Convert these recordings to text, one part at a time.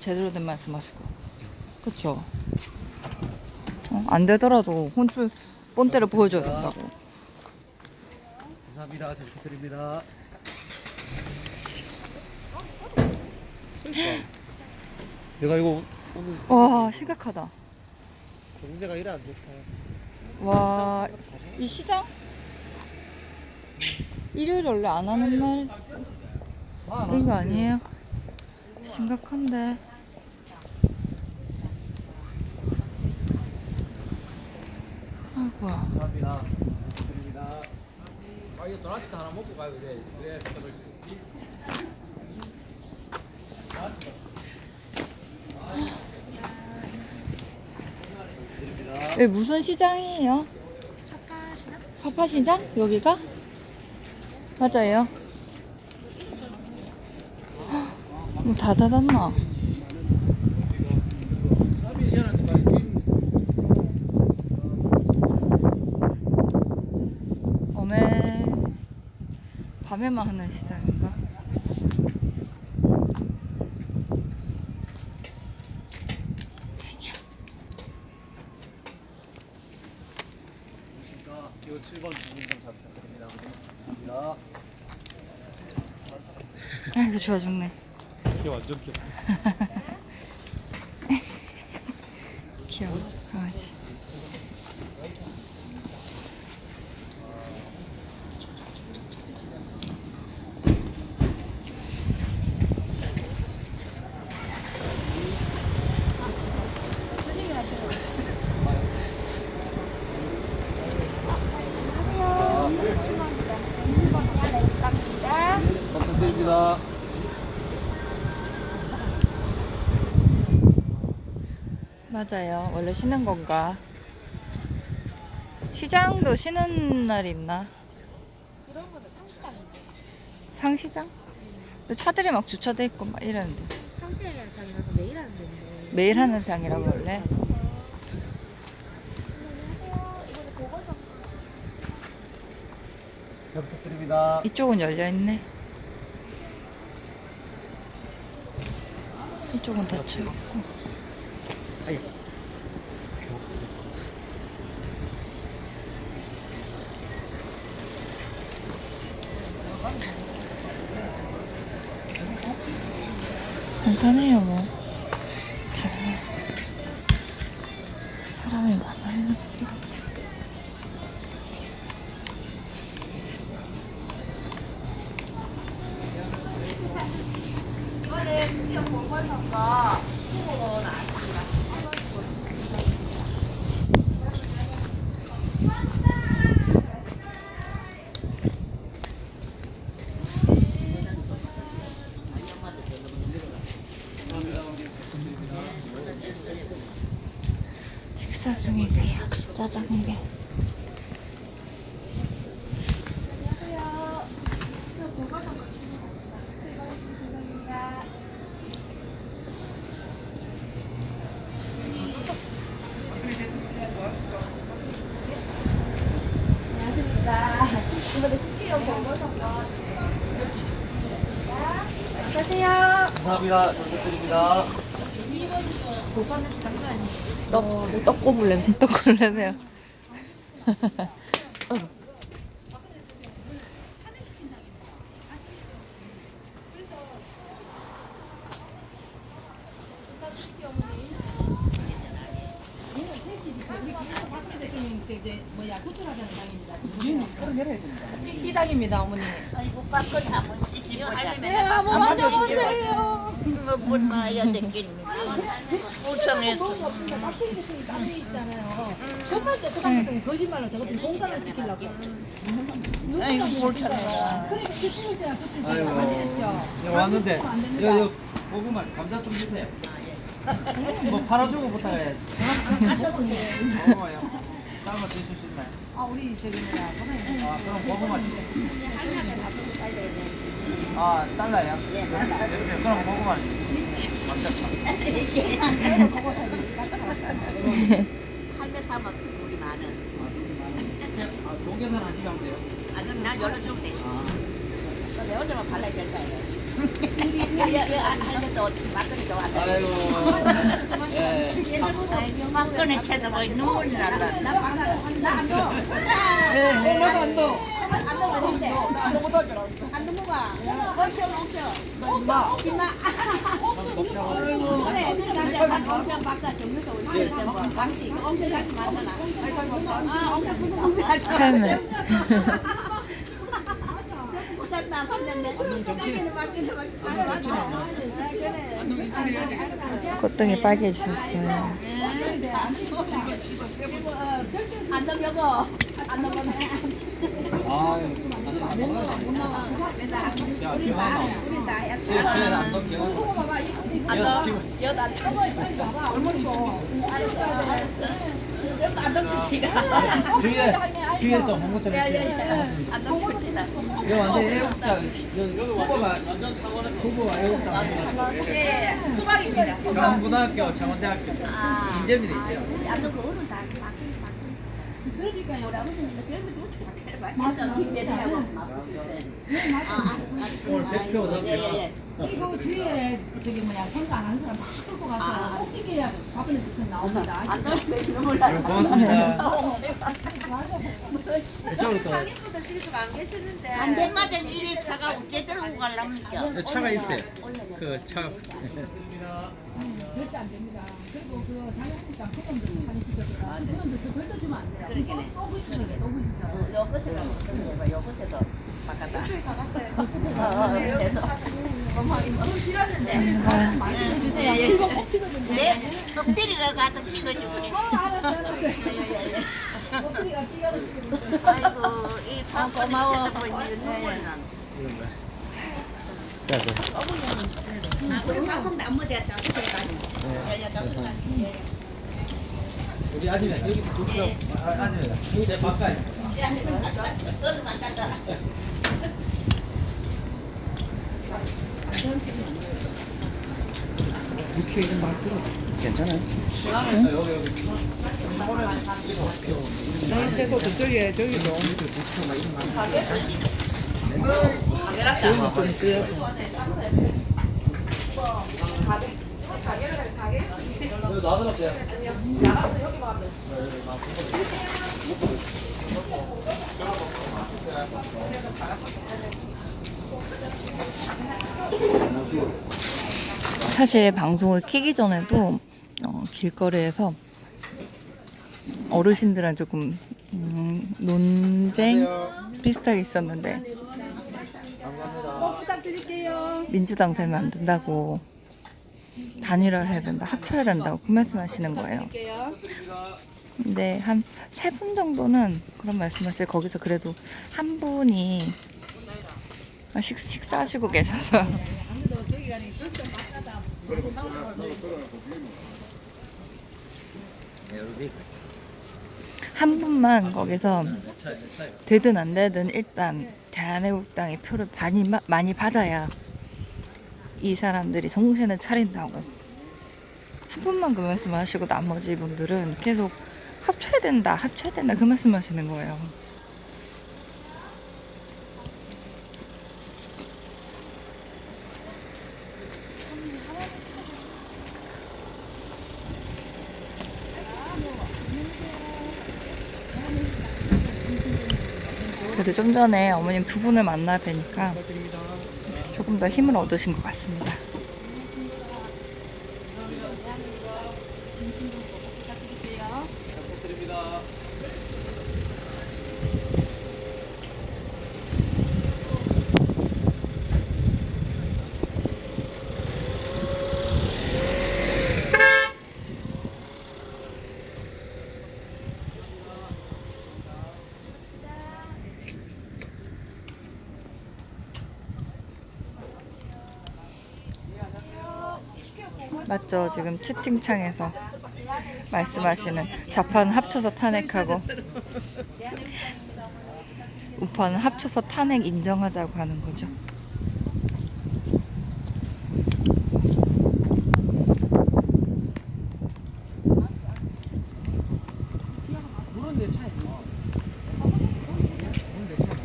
제대로 된 말씀 하시고. 그쵸? 어, 안 되더라도 혼줄 본때를 보여줘야 된다고. 감사합니다. 잘 부탁드립니다. 내가 이거 오늘 와, 심각하다. 경제가 이래 안 좋다. 와, 이 시장? 일요일 원래 안 하는 날 이거 아니에요? 심각한데. 아이고야. 감사합니다. 부탁드립니다. 아 이거 도넛 하나 먹고 가요 그래 그래 여기 무슨 시장이에요? 사파시장? 여기가? 맞아요. 뭐 다 닫았나? 어메 밤에만 하는 시장인가? 자, 이거 7번 주문장 잘 부탁드립니다. 감사합니다. 아이고 좋아 죽네. 이게 완전 귀엽다. 귀여워 강아지. 잘 부탁드립니다. 맞아요. 원래 쉬는 건가? 시장도 쉬는 날 있나? 이런 거는 상시장인데 상시장? 근데 차들이 막 주차돼 있고 막 이러는데 상시장이라는 장이라서 매일 하는 데인데 매일 하는 장이라고 원래? 안녕하세요 이거는 보건소 잘 부탁드립니다. 이쪽은 열려 있네. 이쪽은 닫혀 있고. 한산해요 뭐. 사람이 많아요. 식사 감사합니다. 잘 부탁드립니다. 떡, 떡고물 냄새, 떡고물 냄새요. 이 당입니다, 어머니. 네, 한번 만져보세요. 못 나야 되겠습니다. 불쌍해서. 그 당시 거짓말로 저것도 공산을 시키려고. 아이고 불쌍해라. 그러니까 기쁨이잖아, 그때 아이고. 여기 왔는데 여기 고구마 감자 좀 주세요 뭐 팔아주고 부탁해야지 고구마요 삶아 드실 수 있나요? 아, 우리 저기 뭐야. 아 그럼 고구마 주세요 아 달라요? 네 그럼 고구마 할매 삼아 우리 많은. 아 좋은 계산 하시면 돼요 아 그럼 나 열어주면. 너내 혼자만 발라야 될 막걸리 좋아한다. 아이고. 예. 막걸리 채도 뭐 눈물이 날라. 아유. 야, 기 왕아. 쟤, 쟤안 넘겨. 여 지금. 뒤에 뒤에 또 홍보 좀 해주세요. 이거 완전 애국자. 후보가 후보가 애국자. 강원고등학교, 창원대학교, 인재미도 있대요. 그러니까요. 우리 아버지는 젊은 오늘 대표 예, 선거. 그리고 주위에 저기 뭐야 선거 안 하는 사람 막 끌고 가서 꼭 찍혀야 밥을 무슨 나옵니다. 안 눈물 네, 나. 고맙습니다. 이쪽으로 또안 된마다 이리 차가 어째 들고 갈랍니까? 네, 차가 있어요. 그 차. 절대 안 됩니다. 그리고 그 장애인당 소금들 많이 시켜서 소금들 그 절대 주면 안 돼요. 그러니까 또게 너무 있어요. 요 끝에도 무슨 해봐, 요 끝에도 바깥다. 이쪽에 다 갔어요. 죄송. 주세요. 칠번 꼭 찍어준대. 네, 엎드리가 가서 찍어주고. 알았어, 알았어. 목소리가 끼어서 찍어준대. 아이고, 이 밥 고마워 보이는 눈물 나. 자, 그. 우리 아줌마 여기 두표 아줌마 내 바깥. 두표 이런 말 들어. 괜찮아요? 좀 쓰여. 사실 방송을 키기 전에도 어, 길거리에서 어르신들랑 조금 음, 논쟁 비슷하게 있었는데 꼭 부탁드릴게요. 민주당 되면 안 된다고 단일화해야 된다 합쳐야 된다고 그 말씀하시는 거예요. 근데 한 세 분 정도는 그런 말씀하실 거기서 그래도 한 분이 식, 식사하시고 계셔서 한 분만 거기서 되든 안 되든 일단 대한애국당의 표를 많이 마- 많이 받아야 이 사람들이 정신을 차린다고 한 분만 그 말씀하시고 나머지 분들은 계속 합쳐야 된다 합쳐야 된다 그 말씀하시는 거예요. 그래도 좀 전에 어머님 두 분을 만나 뵈니까 조금 더 힘을 얻으신 것 같습니다. 맞죠? 지금 채팅창에서 말씀하시는 좌파는 합쳐서 탄핵하고 우파는 합쳐서 탄핵 인정하자고 하는 거죠. 물은 내 차에. 물은 내 차에.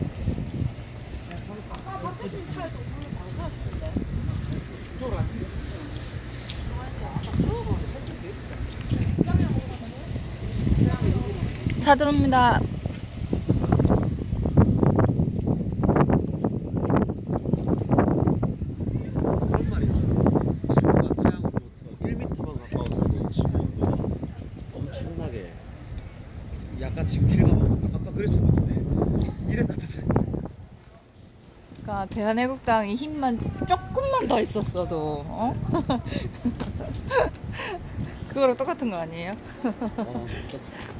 차 들어옵니다. 그런 말 있잖아. 지구가 태양으로부터 1m만 가까웠어도 지구 온도가 엄청나게 약간 지금 길 가면 아까 그래 죽었는데 이래 따뜻해. 그러니까 대한애국당이 힘만 조금만 더 있었어도 어? 그거랑 똑같은 거 아니에요? 아, 똑같아.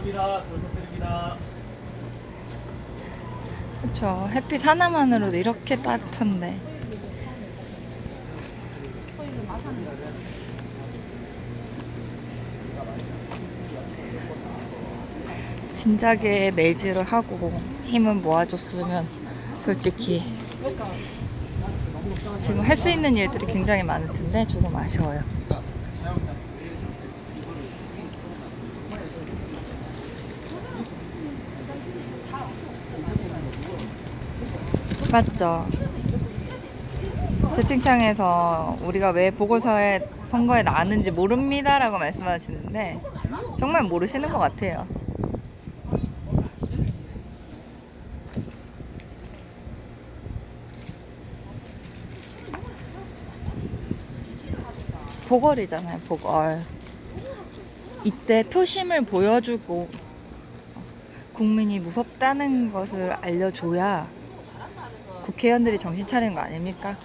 감사합니다. 잘 부탁드립니다. 그렇죠. 햇빛 하나만으로도 이렇게 따뜻한데. 진작에 매질을 하고 힘을 모아줬으면 솔직히 지금 할 수 있는 일들이 굉장히 많을 텐데 조금 아쉬워요. 맞죠. 채팅창에서 우리가 왜 보궐사회 선거에 나왔는지 모릅니다라고 말씀하시는데 정말 모르시는 것 같아요. 보궐이잖아요, 보궐. 이때 표심을 보여주고 국민이 무섭다는 것을 알려줘야 국회의원들이 정신 차리는 거 아닙니까?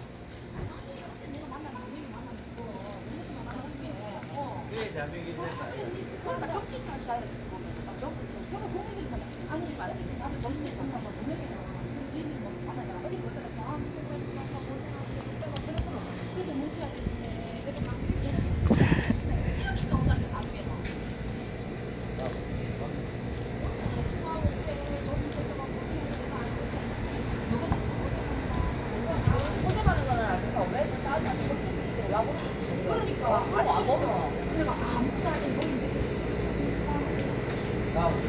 Thank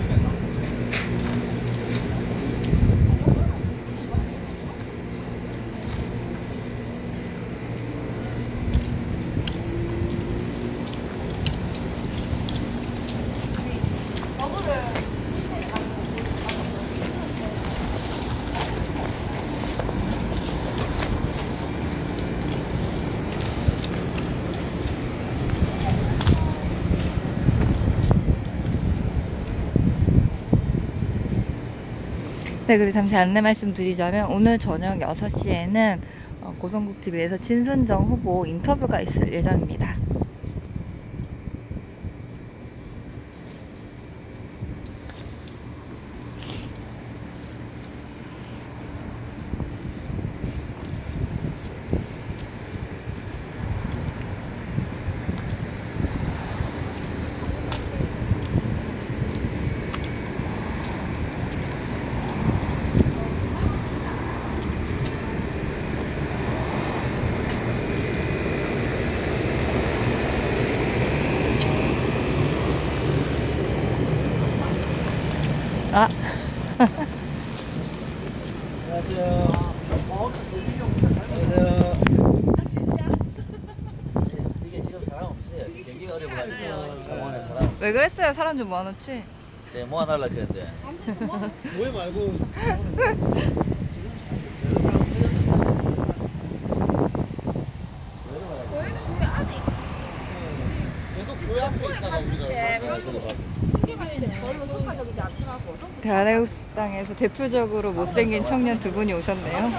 you. 네, 그리고 잠시 안내 말씀드리자면 오늘 저녁 6시에는 고성국 TV에서 진순정 후보 인터뷰가 있을 예정입니다. 아, 안녕하세요. 안녕하세요. 이게 지금 사람 없어요. 경기가 어려워가지고 병원에 사람 왜 그랬어요? 사람 좀 모아놓지? 네, 모아달라 그랬는데 뭐해 말고 계속 교회 앞에 있다가 우리가 별로 효과적이지 않더라고. 대한애국당에서 대표적으로 못생긴 청년 두 분이 오셨네요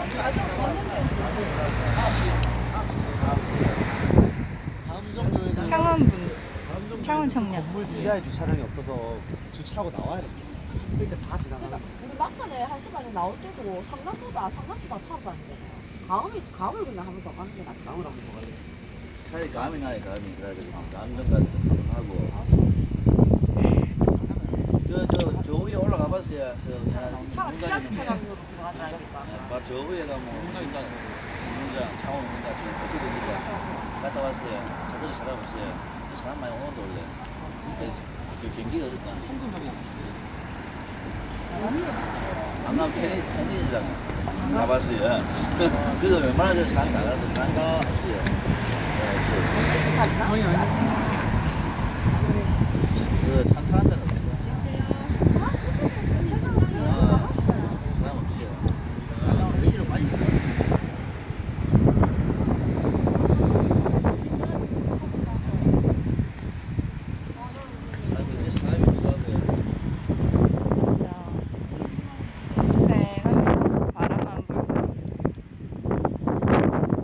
정도에는 창원분, 창원 청년. 건물 지하에 주차장이 없어서 주차하고 나와야 돼. 그러니까 다 지나가는 우리 막판에 한 시간에 나올 때도 상남보다 상남보다 차로 가는데. 가음이 가음을 그냥 하면 더 가는 게 낫다. 나무라고 가야 차라리 감이 나요 감이 그래가지고 가서 하고 저저 저 위에 올라가 봤어요. 저 차가 차량으로 들어간다니까. 저 위에가 뭐 운전인가 운전 창원 운전 지금 죽게 됩니다. 갔다 왔어요. 저까지 사람 없어요. 사람 많이 오는데 원래. 그러니까 그 경기가 어렵다. 강남 테니스 테니스장 가봤어요. 그래서 웬만하면 산 나가서 산가 없어요. 네, 아니. 그 산타는 데는 없어요. 아, 사람 없지요. 강남 위로 많이 가요. 아이고, 이제 사람이 없어가지고. 진짜 팽팽합니다. 바람만 불고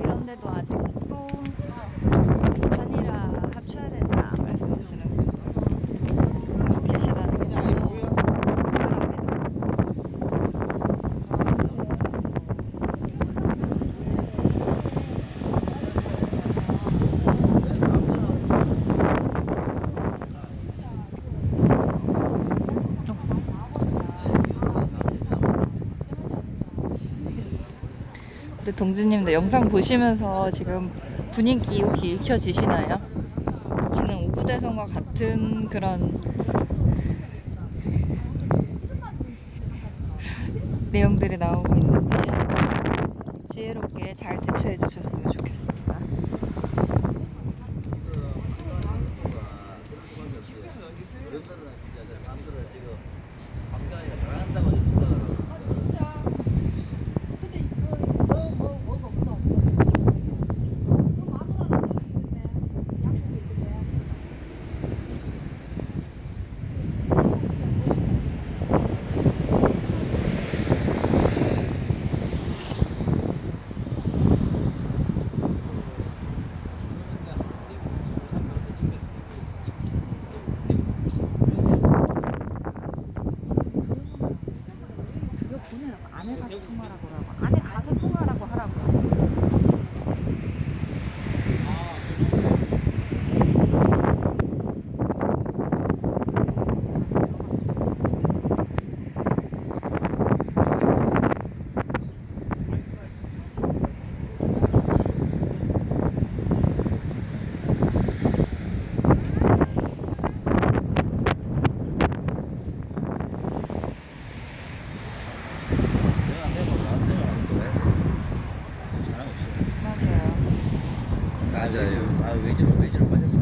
이런데도 아직 또 산이라 합쳐야 된다 말씀하시는 분도 계시다는 게 참 씁쓸합니다. 근데 동지님도 영상 보시면서 지금 분위기 혹시 읽혀지시나요? 지금 오구대성과 같은 그런 내용들이 나오고 있는데요. 지혜롭게 잘 대처해 주셨으면. 어른들은 진짜 그 사람들을 지금 방장이가 잘한다고 좀 생각을 하고 그거 보내라고 안에 가서 통화하라고 하라고 안에 가서 통화하라고 하라고 내가 안 되고 나안 되면 안 돼. 사람 없어요. 맞아요. 맞아요. 다 외지로 외지로. 맞아요.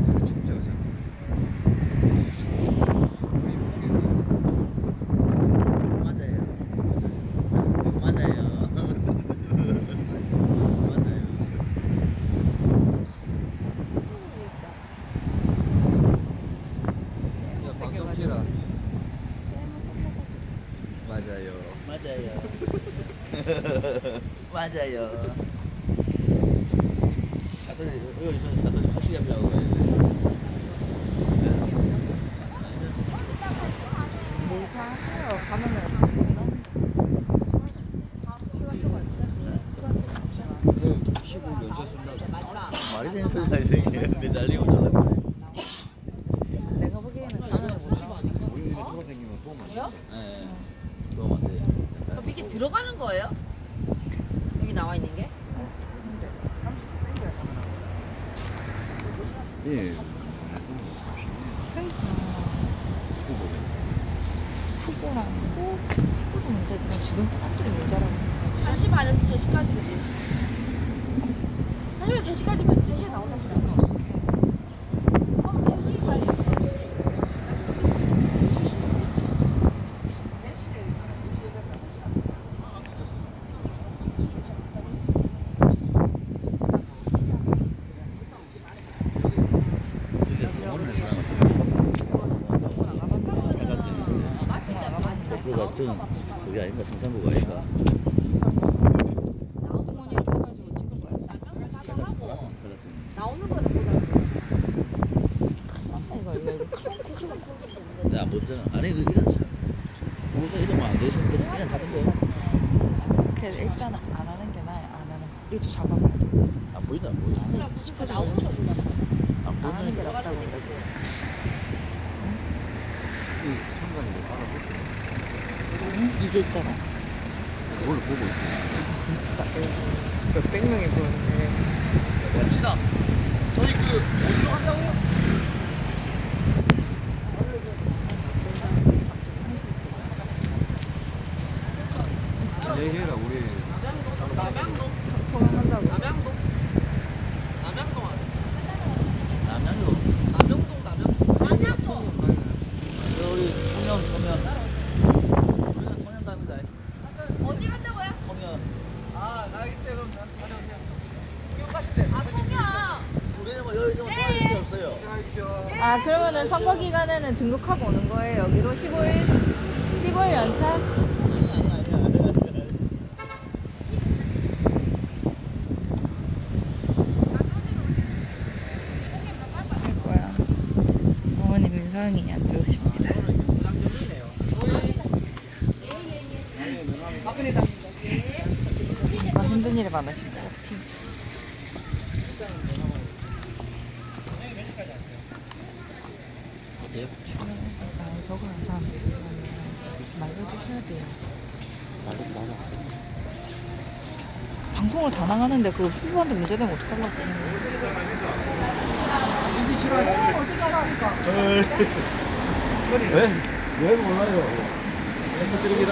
맞아요. 맞아요. 야, 방송 키라. 맞아요. 맞아요. 맞아요. 사돈이 여기 있어서 사돈이 확실히 합리하고 가야 돼. 무사해요. 가면은 말이 되는 소리가 이상해. 내 잘리고 있어. 내가 보기에는 가면은 못 나와. 우리 돌아다니면 도움 안 돼. 네. 도움 안 돼. 그럼 이게 들어가는 거예요? 여기 나와 있는 게? 예. 후보랑 후 후보도 문제지만 주변 사람들이 모자라고. 1시 반에서 3시까지 그지? 1시 3시까지면 3시에 나온다 그래 어 3시 빨리 저기 병원을 사람 그가 저는 거야. 나오는 거는 이거 이거 안 보잖아. 아니 그 이런 보호자 이러면 안 되시면 그냥 가던데. 그래서 일단 안 하는 게 나아요. 안 하는. 이거 좀 잡아봐야 돼. 안 보인다 안 보인다 나오는 거 보다 안안 하는 게 낫다고 그러고. 이 순간이 따라 붙어 이게 있잖아. 그걸 보고 있어 미치다. 몇백 명이 보는데. 갑시다. 저희 그 어디로 간다고요? 왜냐면 여기서 도와줄 게 없어요. 아 그러면은 기간에는 등록하고 오는 거예요. 여기로 15일 15일 연차? 아이고야 어머니 민성이 안 좋으십니다. 아, 힘든 것같아요 아, 저거 한 사람 있으면 말해주셔야 돼요. 방송을 다 나가는데 그 후보한테 문제되면 어떡하려고. 왜? 왜 몰라요? 부탁드립니다.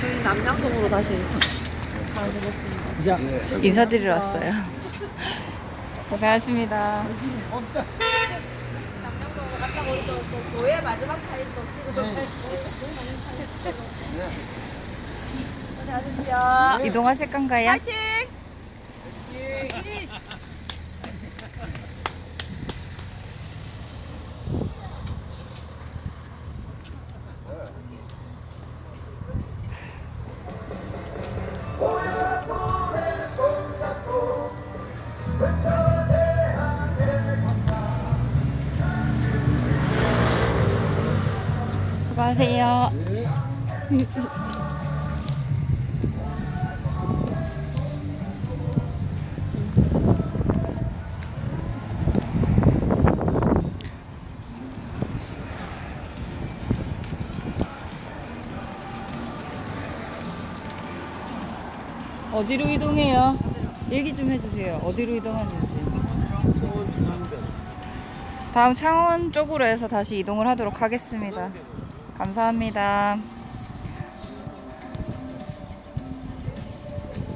저희 남양동으로 다시 인사드리러 왔어요. 고생하셨습니다. 남양동으로 갔다가 우리 또 교회 마지막 타임도 고생하셨어요. 이동하실 건가요? 파이팅! 수고하세요. 어디로 이동해요? 얘기 좀 해주세요. 어디로 이동하는지. 창원 중앙변. 다음 창원 쪽으로 해서 다시 이동을 하도록 하겠습니다. 감사합니다.